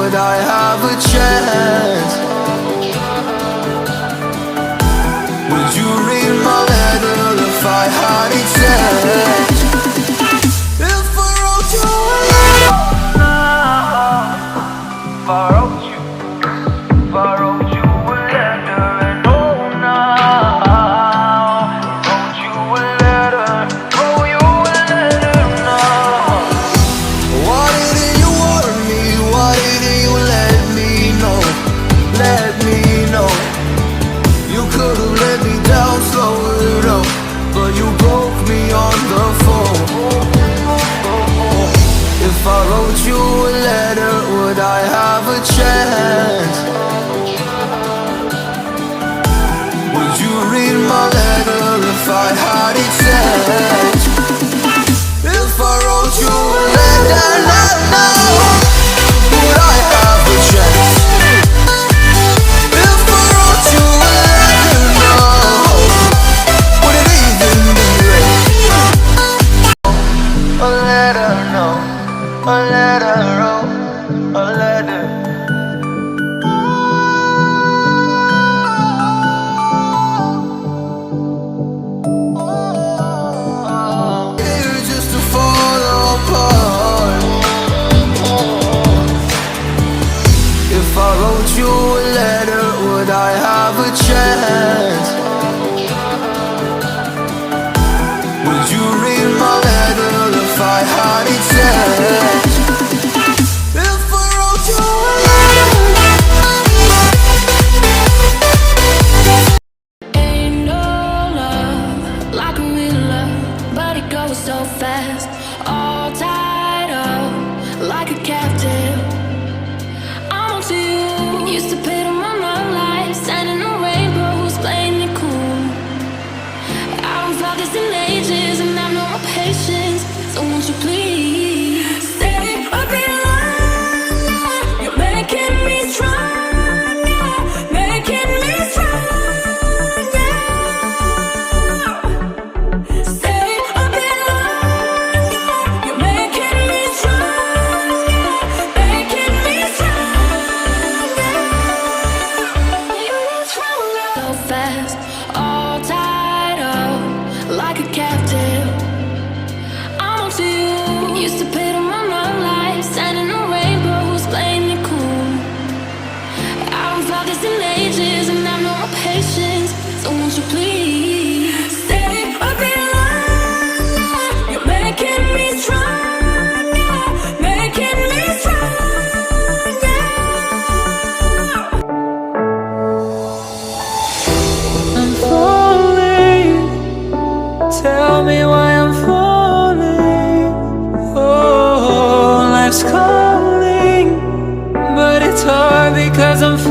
would I have a chance? told you let her know? fast, all tied up like a captive. I'm onto you. Used to. cause I'm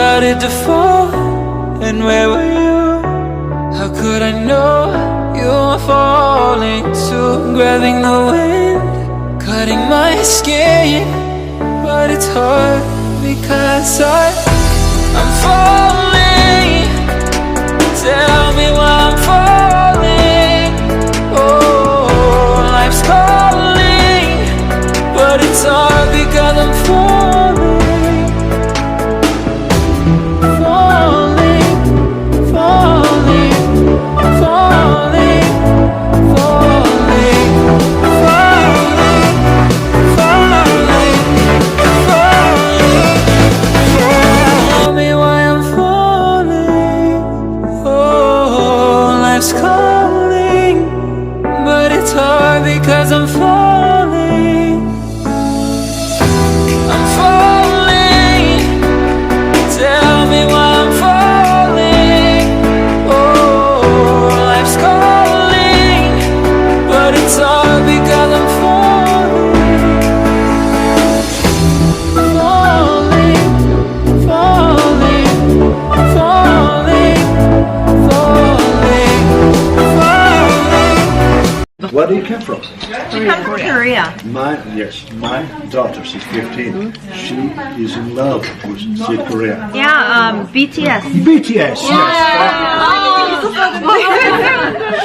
started to fall And where were you? How could I know you were falling too? Grabbing the wind, cutting my skin But it's hard because I, I'm falling do you come from? She comes from Korea. My yes, my daughter, she's 15. She is in love with South Korea. Yeah, um, BTS. BTS. Yes.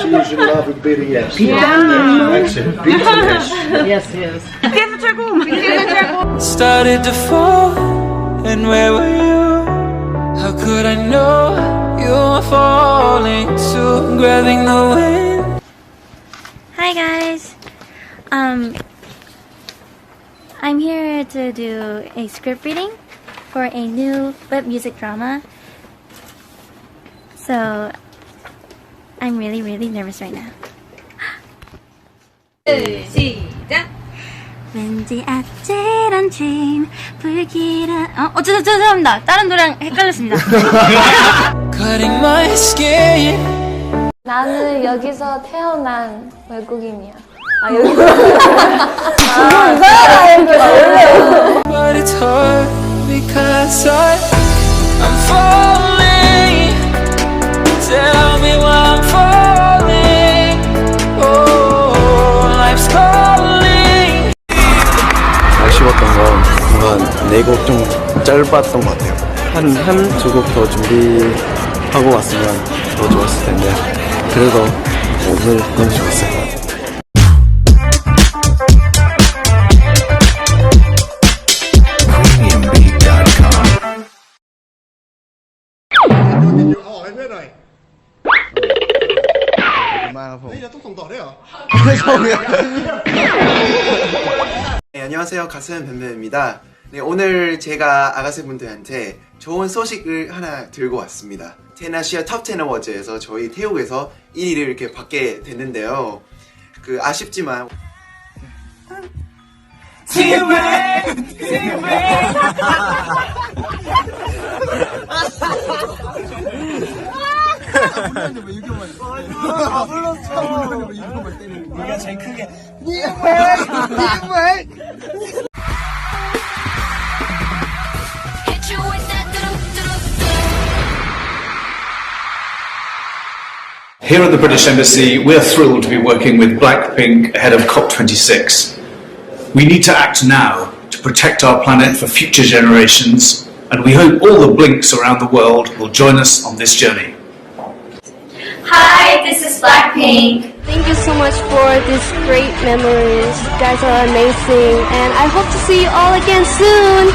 She is in love with BTS. Yeah. BTS. Yes, yes. BTS Started to fall, and where were you? How could I know you were falling too? Grabbing the wind. Hi guys. Um I'm here to do a script reading for a new web music drama. So I'm really really nervous right now. 시작. 왠지 아찔한 dream 불길한 어 어쩌다 죄송합니다. 다른 노래랑 헷갈렸습니다. Cutting my skin. 나는 여기서 태어난 외국인이야. But it's hard because I, I'm falling. Tell me why I'm falling. Oh, life's calling. 아쉬웠던 건 뭔가 네곡 좀 짧았던 것 같아요. 한, 한두곡더 준비하고 왔으면 더 좋았을 텐데. 그래서 오늘 너무 좋았어요. 네, 안녕하세요. 가슴 뱀뱀입니다. 네, 오늘 제가 아가씨분들한테 좋은 소식을 하나 들고 왔습니다. 테나시아 탑10 어워즈에서 저희 태국에서 1위를 이렇게 받게 됐는데요. 그 아쉽지만 지민! 지웨이 아 불렀어 불렀는데 왜 이렇게만 아, 때리는 거야? 네가 제일 크게 니말! 니말! Here at the British Embassy, we're thrilled to be working with Blackpink ahead of COP26. We need to act now to protect our planet for future generations, and we hope all the blinks around the world will join us on this journey. Hi, this is Blackpink. Thank you so much for these great memories. You guys are amazing, and I hope to see you all again soon.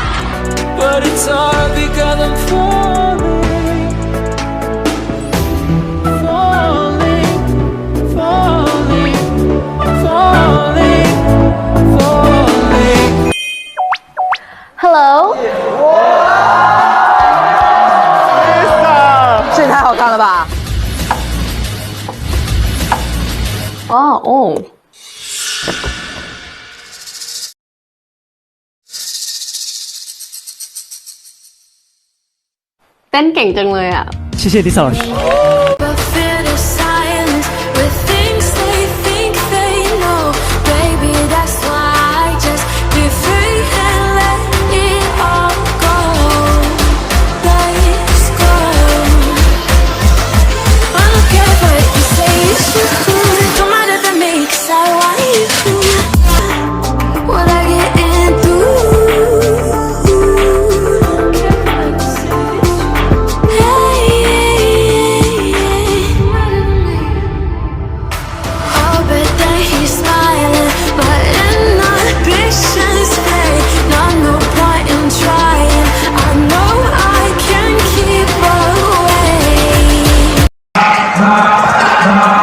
哇哦。เต้นเก่งจังเลยอ่ะ 谢谢李嫂老师。 Allah